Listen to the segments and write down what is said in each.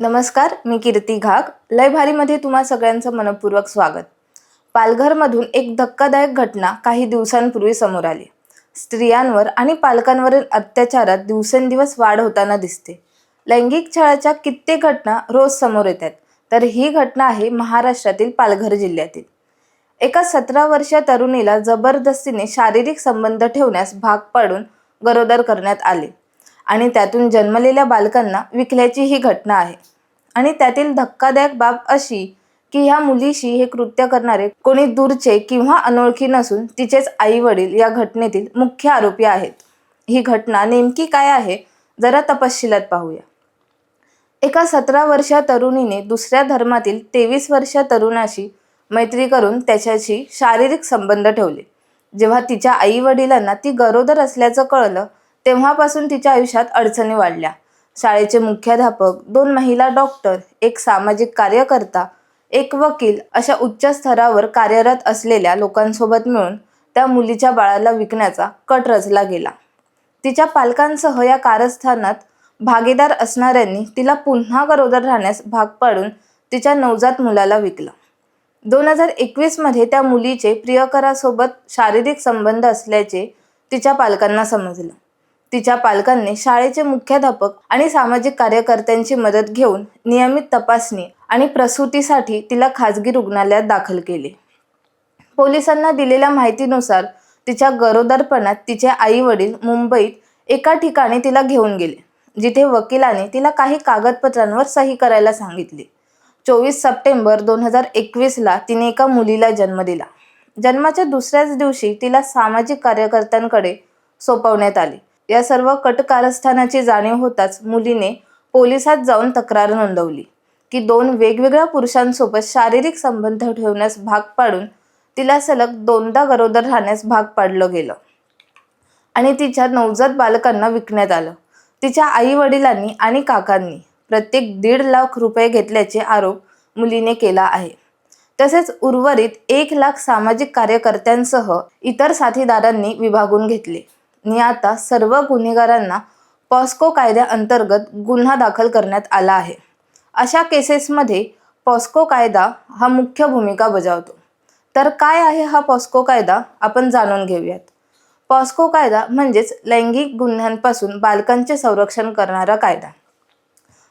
नमस्कार मी कीर्ती घाग. लय भारीमध्ये तुम्हा सगळ्यांचं मनपूर्वक स्वागत. पालघरमधून एक धक्कादायक घटना काही दिवसांपूर्वी समोर आली. स्त्रियांवर आणि पालकांवरील अत्याचारात दिवसेंदिवस वाढ होताना दिसते. लैंगिक छळाच्या कित्येक घटना रोज समोर येतात तर ही घटना आहे महाराष्ट्रातील पालघर जिल्ह्यातील. एका सतरा वर्षीय तरुणीला जबरदस्तीने शारीरिक संबंध ठेवण्यास भाग पाडून गरोदर करण्यात आले. आणि त्यातून जन्मलेल्या बालकांना विकल्याची ही घटना आहे. आणि त्यातील धक्कादायक बाब अशी की ह्या मुलीशी हे कृत्य करणारे कोणी दूरचे किंवा अनोळखी नसून तिचेच आई वडील या घटनेतील मुख्य आरोपी आहेत. ही घटना नेमकी काय आहे? जरा तपशिलात पाहूया. एका सतरा वर्षा तरुणीने दुसऱ्या धर्मातील तेवीस वर्ष तरुणाशी मैत्री करून त्याच्याशी शारीरिक संबंध ठेवले. जेव्हा तिच्या आई वडिलांना ती गरोदर असल्याचं कळलं तेव्हापासून तिच्या आयुष्यात अडचणी वाढल्या. शाळेचे मुख्याध्यापक दोन महिला डॉक्टर एक सामाजिक कार्यकर्ता एक वकील अशा उच्च स्तरावर कार्यरत असलेल्या लोकांसोबत मिळून त्या मुलीच्या बाळाला विकण्याचा कट रचला गेला. तिच्या पालकांसह या कारस्थानात भागीदार असणाऱ्यांनी तिला पुन्हा गरोदर राहण्यास भाग पाडून तिच्या नवजात मुलाला विकलं. दोन हजार एकवीसमध्ये त्या मुलीचे प्रियकरासोबत शारीरिक संबंध असल्याचे तिच्या पालकांना समजलं. तिच्या पालकांनी शाळेचे मुख्याध्यापक आणि सामाजिक कार्यकर्त्यांची मदत घेऊन नियमित तपासणी आणि प्रसूतीसाठी तिला खाजगी रुग्णालयात दाखल केले. पोलिसांना दिलेल्या माहितीनुसार तिच्या गरोदरपणात तिचे आई वडील मुंबईत एका ठिकाणी तिला घेऊन गेले जिथे वकिलाने तिला काही कागदपत्रांवर सही करायला सांगितली. चोवीस सप्टेंबर दोन हजार एकवीसला तिने एका मुलीला जन्म दिला. जन्माच्या दुसऱ्याच दिवशी तिला सामाजिक कार्यकर्त्यांकडे सोपवण्यात आले. या सर्व कटकारस्थानाची जाणीव होताच मुलीने पोलिसात जाऊन तक्रार नोंदवली. की दोन वेगवेगळ्या पुरुषांसोबत शारीरिक संबंध ठेवण्यास भाग पाडून तिला सलग दोनदा गरोदर राहण्यास भाग पाडलं गेलं. आणि तिच्या नवजात बालकांना विकण्यात आलं. तिच्या आई वडिलांनी आणि काकांनी प्रत्येक दीड लाख रुपये घेतल्याचे आरोप मुलीने केला आहे. तसेच उर्वरित एक लाख सामाजिक कार्यकर्त्यांसह इतर साथीदारांनी विभागून घेतले. आणि आता सर्व गुन्हेगारांना पॉस्को कायद्याअंतर्गत गुन्हा दाखल करण्यात आला आहे. अशा केसेसमध्ये पॉस्को कायदा हा मुख्य भूमिका बजावतो. तर काय आहे हा पॉस्को कायदा? आपण जाणून घेऊयात. पॉस्को कायदा म्हणजेच लैंगिक गुन्ह्यांपासून बालकांचे संरक्षण करणारा कायदा.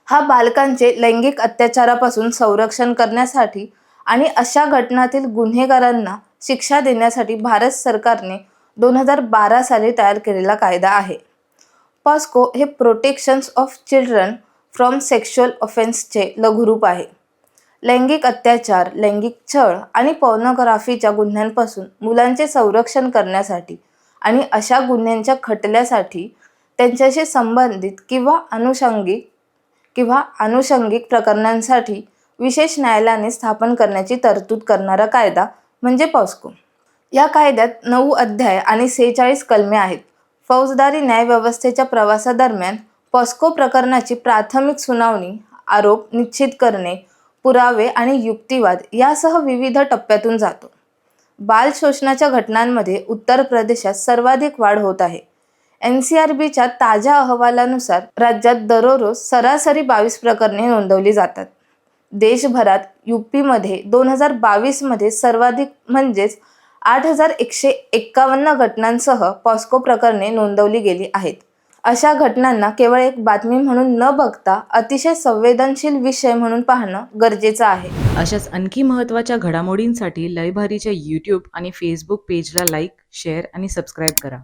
हा बालकांचे लैंगिक अत्याचारापासून संरक्षण करण्यासाठी आणि अशा घटनातील गुन्हेगारांना शिक्षा देण्यासाठी भारत सरकारने दोन हजार बारा साली तयार केलेला कायदा आहे. पॉस्को हे protections of children from sexual ऑफेन्सचे लघुरूप आहे. लैंगिक अत्याचार लैंगिक छळ आणि पॉर्नोग्राफीच्या गुन्ह्यांपासून मुलांचे संरक्षण करण्यासाठी आणि अशा गुन्ह्यांच्या खटल्यासाठी त्यांच्याशी संबंधित किंवा अनुषंगिक किंवा अनुषंगिक प्रकरणांसाठी विशेष न्यायालयाने स्थापन करण्याची तरतूद करणारा कायदा म्हणजे पॉस्को. या कायद्यात नऊ अध्याय आणि सेहेचाळीस कलमे आहेत. फौजदारी न्यायव्यवस्थेच्या प्रवासादरम्यान पॉस्को प्रकरणाची प्राथमिक सुनावणी आरोप निश्चित करणे पुरावे आणि युक्तिवाद यासह विविध टप्प्यातून जातो. बाल शोषणाच्या घटनांमध्ये उत्तर प्रदेशात सर्वाधिक वाढ होत आहे. एन सी आर बीच्या ताज्या अहवालानुसार राज्यात दररोज सरासरी बावीस प्रकरणे नोंदवली जातात. देशभरात यूपीमध्ये दोन हजार बावीसमध्ये सर्वाधिक म्हणजेच आठ हजार एकशे एक्कावन्न घटनांसह पॉस्को प्रकरणे नोंदवली गेली आहेत. अशा घटनांना केवळ एक बातमी म्हणून न बघता अतिशय संवेदनशील विषय म्हणून पाहणं गरजेचं आहे. अशाच आणखी महत्त्वाच्या घडामोडींसाठी लयभारीच्या यूट्यूब आणि फेसबुक पेजला लाईक शेअर आणि सबस्क्राईब करा.